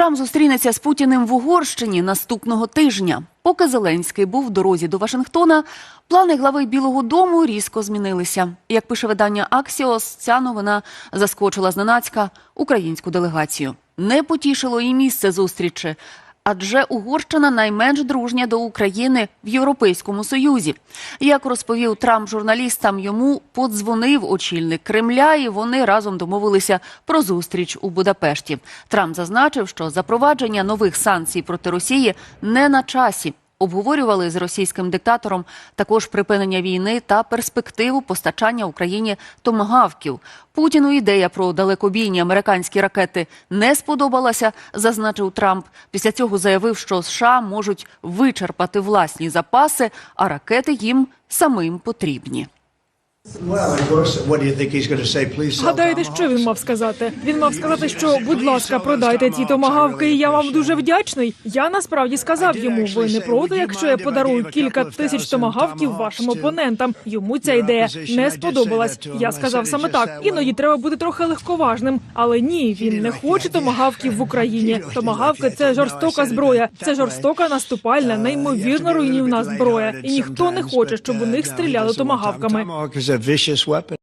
Трамп зустрінеться з Путіним в Угорщині наступного тижня. Поки Зеленський був в дорозі до Вашингтона, плани глави Білого Дому різко змінилися. Як пише видання Аксіос, ця новина заскочила зненацька українську делегацію. Не потішило і місце зустрічі. Адже Угорщина найменш дружня до України в Європейському Союзі. Як розповів Трамп журналістам, йому подзвонив очільник Кремля, і вони разом домовилися про зустріч у Будапешті. Трамп зазначив, що запровадження нових санкцій проти Росії не на часі. Обговорювали з російським диктатором також припинення війни та перспективу постачання Україні томагавків. Путіну ідея про далекобійні американські ракети не сподобалася, зазначив Трамп. Після цього заявив, що США можуть вичерпати власні запаси, а ракети їм самим потрібні. Гадаєте, що він мав сказати? Він мав сказати, що будь ласка, продайте ці томагавки, і я вам дуже вдячний. Я насправді сказав йому, ви не проти, якщо я подарую кілька тисяч томагавків вашим опонентам. Йому ця ідея не сподобалась. Я сказав саме так. Іноді треба бути трохи легковажним, але ні, він не хоче томагавків в Україні. Томагавки це жорстока зброя, це жорстока наступальна, неймовірно руйнівна зброя. І ніхто не хоче, щоб у них стріляли томагавками. A vicious weapon.